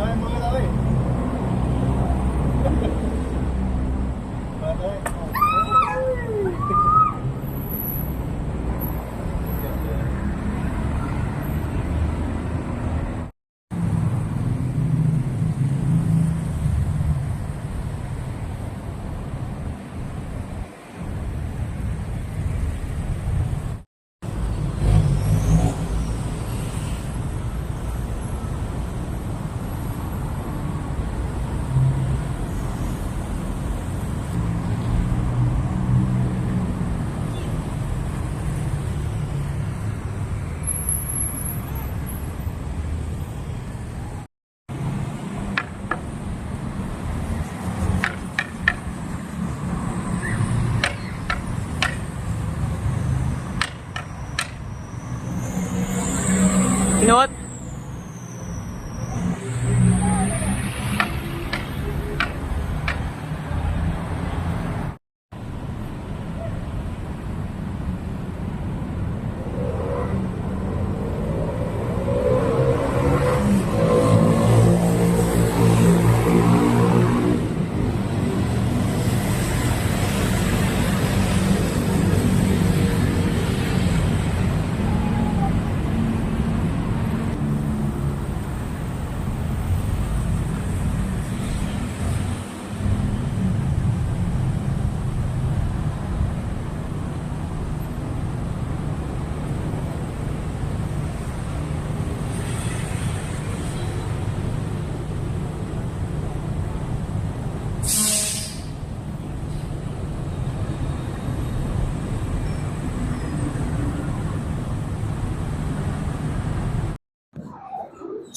Bye, Mom.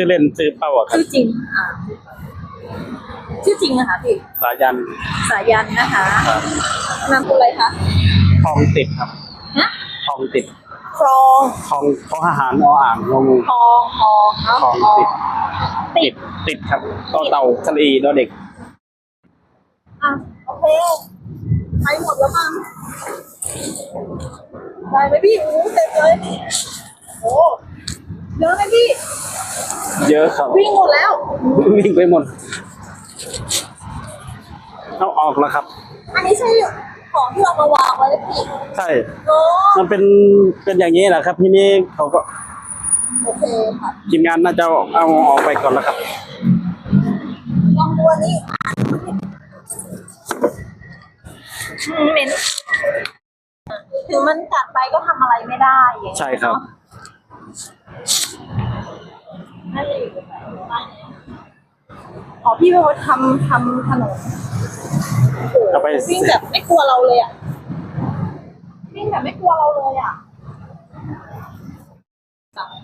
ชื่อเล่นชื่อเป้าอะครับชื่อจริงอ่าชื่อจริงอะค่ะพี่สายันสายันนะคะครับนามสกุลอะไรคะทองติดครับฮะทองติดครองทองทองอาหารออ่างงองูทองทองเนาะทองติดติติดดติดครับต่อเต่าทะเลดอเด็กอะโอเคไปหมดแล้วมั้งได้ไหมพี่โอ้เต็มเลยโอ้ เยอะไหมพี่ เยอะครับ วิ่งหมดแล้ว วิ่งไปหมดเอาออกแล้วครับ อันนี้ใช่ของที่เรามาวางไว้เลยพี่ใช่ โอ้มันเป็นเป็นอย่างนี้แหละครับ ทีนี้เขาก็โอเคค่ะทีมงานน่าจะเอาเอาออกไปก่อนแล้วครับ ลองดูอันนี้อืมเหม็นถึงมันกัดไปก็ทำอะไรไม่ได้อย่างเงี้ยใช่ครับ เนอะ น่าจะอยู่ตรงไหนบ้างอ๋อพี่เป็นคนทำทำถนนโอ้โหเอาไป วิ่งแบบไม่กลัวเราเลยอะวิ่งแบบไม่กลัวเราเลยอะ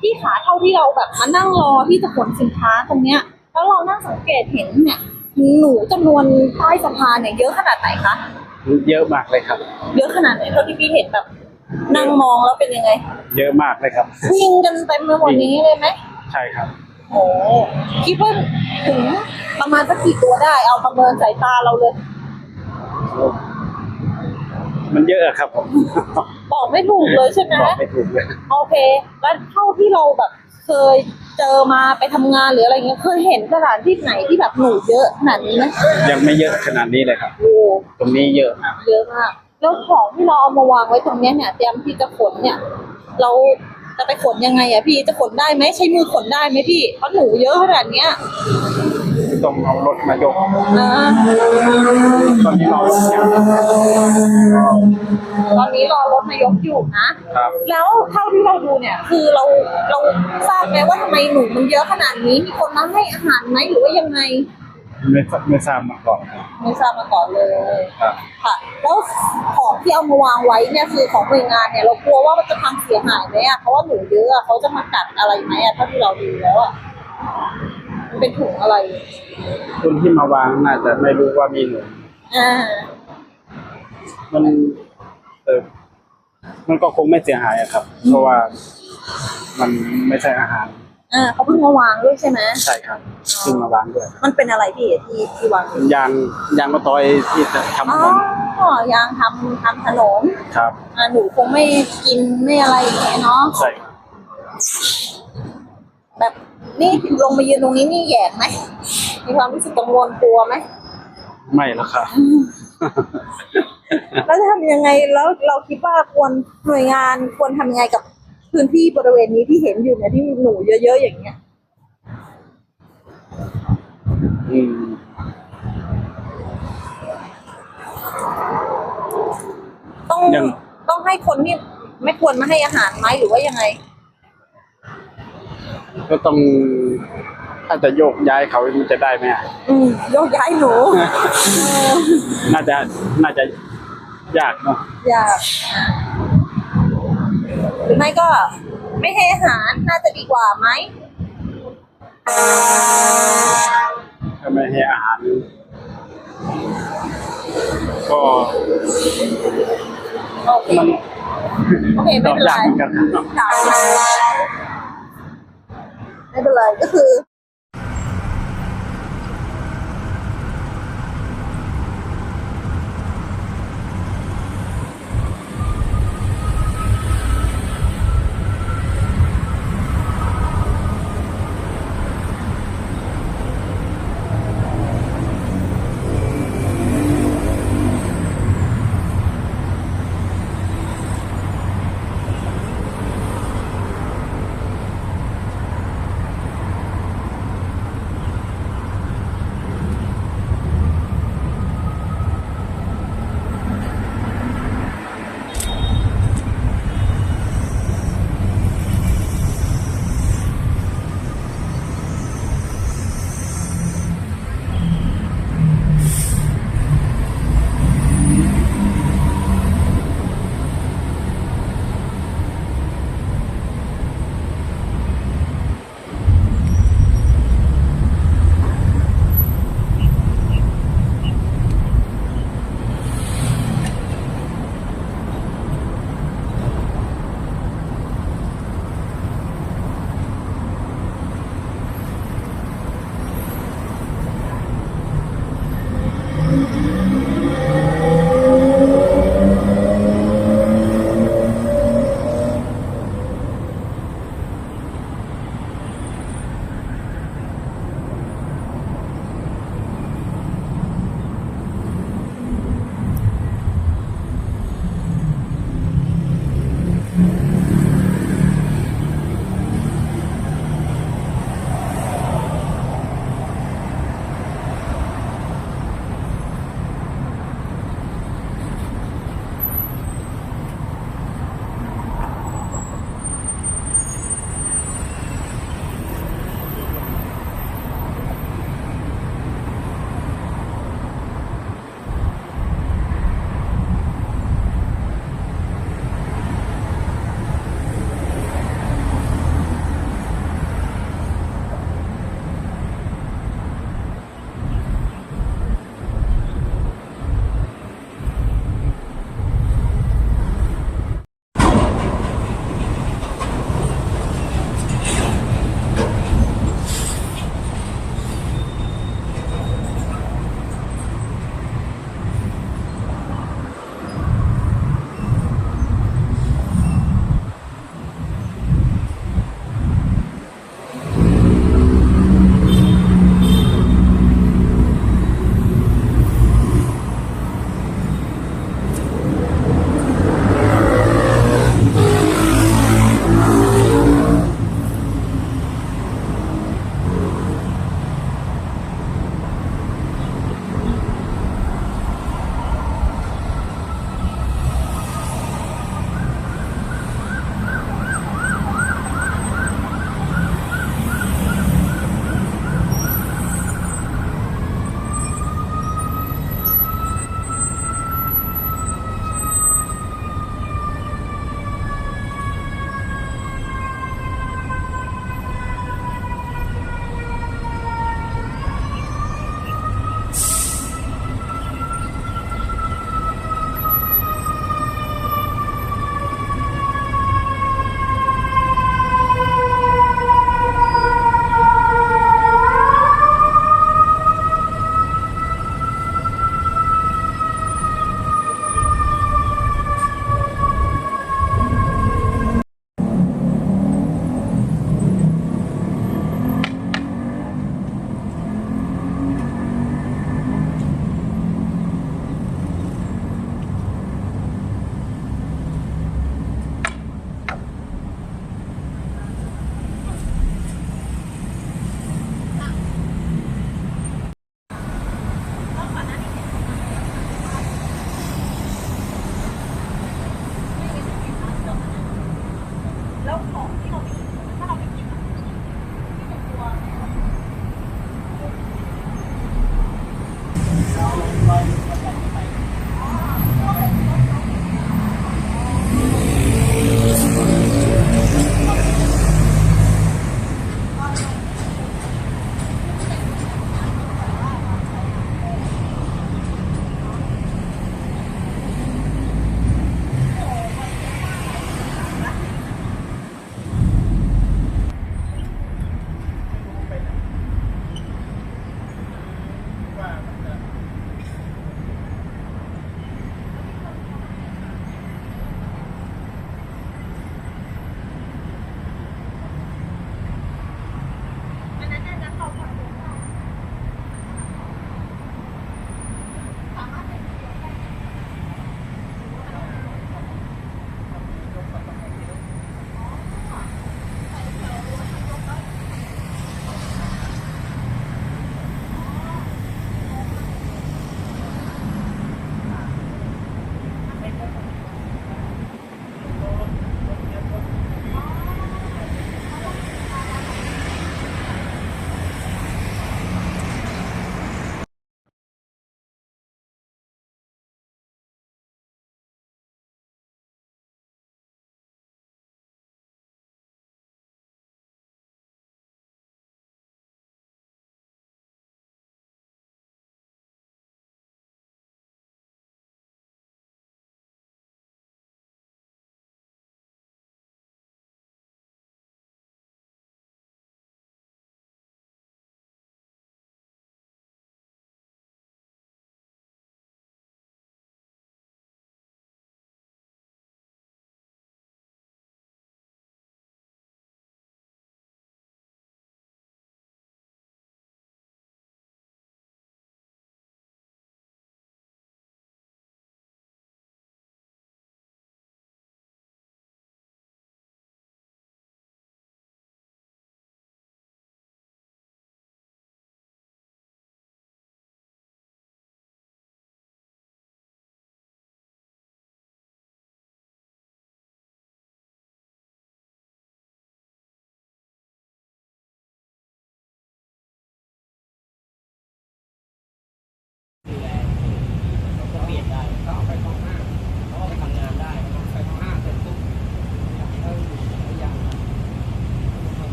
พี่ขาเท่าที่เราแบบมานั่งรอที่จะขนสินค้าตรงเนี้ย แล้วเรานั่งสังเกตเห็นเนี่ยหนูจำนวนใต้สะพานเนี่ยเยอะขนาดไหนคะ เยอะมากเลยครับ เยอะขนาดไหนเท่าที่พี่เห็นแบบนั่งมองแล้วเป็นยังไง เยอะมากเลยครับ วิ่งกันเต็มไปหมดนี้เลยไหม ใช่ครับ โอ้คิดว่าถึงประมาณสักกี่ตัวได้ เอาประเมินสายตาเราเลย มันเยอะอะครับผม บอกไม่ถูกเลยใช่ไหมบอกไม่ถูกเลย โอเค แล้วเท่าที่เราแบบ เคยเจอมาไปทำงานหรืออะไรเงี้ยเคยเห็นสถานที่ไหนที่แบบหนูเยอะขนาดนี้ไหมยังไม่เยอะขนาดนี้เลยครับโอ้ตรงนี้เยอะมากเยอะมากแล้วของที่เราเอามาวางไว้ตรงเนี้ยเนี่ยเตรียมที่จะขนเนี่ย เรา จะไปขนยังไงอะพี่จะขนได้ไหมใช้มือขนได้ไหมพี่เพราะหนูเยอะขนาดเนี้ยต้องเอารถมายกอ่าตอนนี้เราเนี่ยตอนนี้รอรถนายกอยู่นะ ครับ แล้วเท่าที่เราดูเนี่ย คือเราเราทราบไหมว่าทำไมหนูมันเยอะขนาดนี้มีคนมาให้อาหารไหมหรือว่ายังไง ไม่ทราบไม่ทราบมาก่อนครับไม่ทราบมาก่อนเลยครับค่ะแล้วของที่เอามาวางไว้เนี่ยคือของหน่วยงานเนี่ยเรากลัวว่ามันจะทำเสียหายไหมอะเพราะว่าหนูเยอะอะเขาจะมากัดอะไรไหมอะเท่าที่เราดูแล้วอะมันเป็นถุงอะไรคนที่มาวางน่าจะไม่รู้ว่ามีหนูอ่ามันเออมันก็คงไม่เสียหายอะครับ เพราะว่ามันไม่ใช่อาหาร อ่าเขาเพิ่งมาวางด้วยใช่ไหมใช่ครับซึ่งมาวางด้วยมันเป็นอะไรพี่ที่ที่วางเป็นยางยางมะตอยที่จะทำอ๋ถอนนยางทำทำถนนครับ อ่าหนูคงไม่กินไม่อะไรอย่างเงี้ยเนาะใช่ครับแบบนี่ลงมายืนตรงนี้นี่แหยกไหมมีความรู้สึกกังวลกลัวไหม ไม่หรอกครับ แล้วจะทำยังไงแล้วเราคิดว่าควรหน่วยงานควรทำยังไงกับ พื้นที่บริเวณนี้ที่เห็นอยู่เนี่ยที่มีหนูเยอะๆอย่างเงี้ย อืมต้องยัง ต้องให้คนที่ไม่ควรมาให้อาหารไหมหรือว่ายังไง ก็ต้องถ้าจะโยกย้ายเขามันจะได้ไหมอะอืมโยกย้ายหนูเออน่าจะน่าจะยากเนาะอยากห รือไม่ก็ไม่ให้อาหารน่าจะดีกว่าไหมถ้าไม่ให้อาหารก็โอเคมันโอเคไม่เป็นไรตอบยากเหมือนกันครับค่ะไม่เป็นไรก็คือ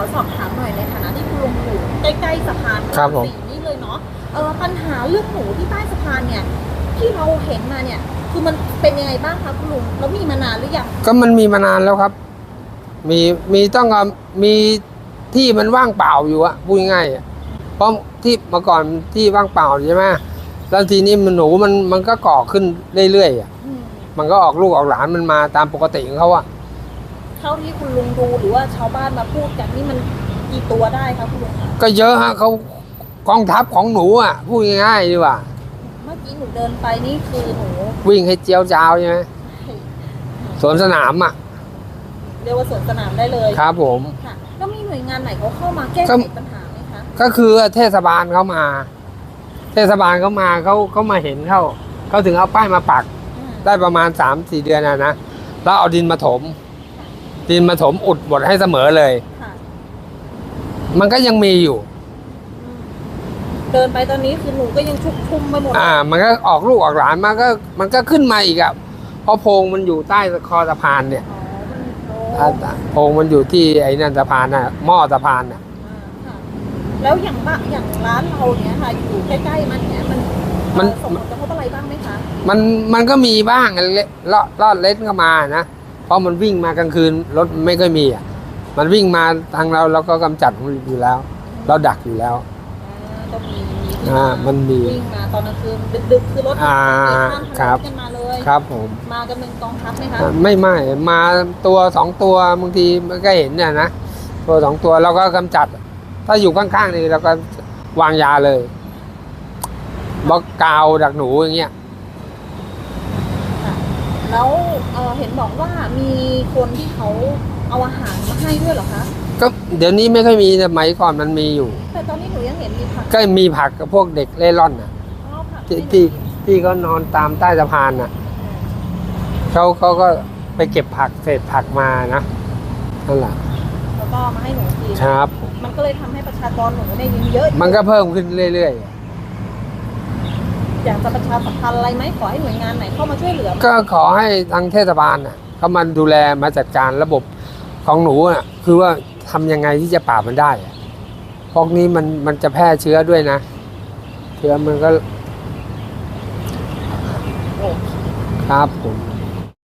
อสอบถามหน่อยในฐานะที่คุณลุงอยู่ใกล้ๆสะพานครับผม สีนี่เลยเนาะเออปัญหาเรื่องหมูที่ใต้สะพานเนี่ยที่เราเห็นมาเนี่ย คือมันเป็นยังไงบ้างครับคุณลุงแล้วมีมานานหรือยังก็มันมีมานานแล้วครับ มีมีต้องมีที่มันว่างเปล่าอยู่อะพูดง่ายเพราะที่เมื่อก่อนที่ว่างเปล่าใช่ไหมแล้วทีนี้มันหนูมันมันก็ก่อขึ้นเรื่อยๆอะมันก็ออกลูกออกหลานมันมาตามปกติของเขาอะ เท่าที่คุณลุงดูหรือว่าชาวบ้านมาพูดกันนี่มันกี่ตัวได้คะคุณลุงคะก็เยอะฮะเขากองทัพของหนูอะพูดง่ายๆดีกว่า เมื่อกี้หนูเดินไปนี่คือหนูวิ่งให้เจียวจ้าวใช่ไหมสวนสนามอะเรียกว่าสวนสนามได้เลยครับผมค่ะแล้วมีหน่วยงานไหนเขาเข้ามาแก้ก็ไขปัญหาไหมคะก็คือเทศบาลเขามา เทศบาลเขามาเขาเขามาเห็นเขาเขาถึงเอาป้ายมาปักอืมได้ประมาณสามสี่เดือนนะนะแล้วเอาดินมาถม ดินมาถมอุดหมดให้เสมอเลย ค่ะ มันก็ยังมีอยู่อืมเดินไปตอนนี้คือหนูก็ยังชุกชุมไปหมดอ่า มันก็ออกลูกออกหลานมาก็ มันก็ขึ้นมาอีกอะเพราะโพรงมันอยู่ใต้คอสะพานเนี่ยอ๋อมันโอ้อ่าโพรงมันอยู่ที่ไอ้นั่นสะพานน่ะหม้อสะพานน่ะ อ่าค่ะ แล้วอย่างบ้านอย่างร้านเราเนี้ยค่ะ อยู่ใกล้ๆมันเนี้ยมันมันเอ่อส่งผลกระทบอะไรบ้างไหมคะ มันมันก็มีบ้างเละลอดลอดเล็ดเข้ามานะ เพราะมันวิ่งมากลางคืนรถไม่ค่อยมีอะมันวิ่งมาทางเราเราก็กำจัดมันอยู่แล้ว เราดักอยู่แล้วอ่าก็มีมีอ่ามันมีวิ่งมาตอนกลางคืนดึกๆคือรถอ่าข้ามถนนครับกันมาเลยครับผมมากันเป็นกองทัพไหมคะไม่ไม่มาตัวสองตัวบางทีมันก็เห็นเนี่ยนะตัวสองตัวเราก็กำจัด ถ้าอยู่ข้างๆนี่เราก็วางยาเลยบล็อกกาวดักหนูอย่างเงี้ยค่ะ แล้วเอ่อเห็นบอกว่ามีคนที่เขาเอาอาหารมาให้ด้วยเหรอคะก็เดี๋ยวนี้ไม่ค่อยมีสมัยก่อนมันมีอยู่ แต่ตอนนี้หนูยังเห็นมีผักก็มีผักกับพวกเด็กเล่ร่อนน่ะอ๋อผักที่ให้หนูที่กินที่เขานอนตามใต้สะพานน่ะเขาเขาก็ไปเก็บผักเศษผักมานะนั่นแหละแล้วก็มาให้หนูกินครับ มันก็เลยทำให้ประชากรหนูเนี่ยยังเยอะมันก็เพิ่มขึ้นเรื่อยอ อยากจะประชาสัมพันธ์อะไรไหมขอให้หน่วยงานไหนเข้ามาช่วยเหลือก็ขอให้ทางเทศบาลน่ะเขามาดูแลมาจัดการระบบของหนูอะคือว่าทำยังไงที่จะปราบมันได้อะพวกนี้มันมันจะแพร่เชื้อด้วยนะ เชื้อมันก็ โอ้ ครับผม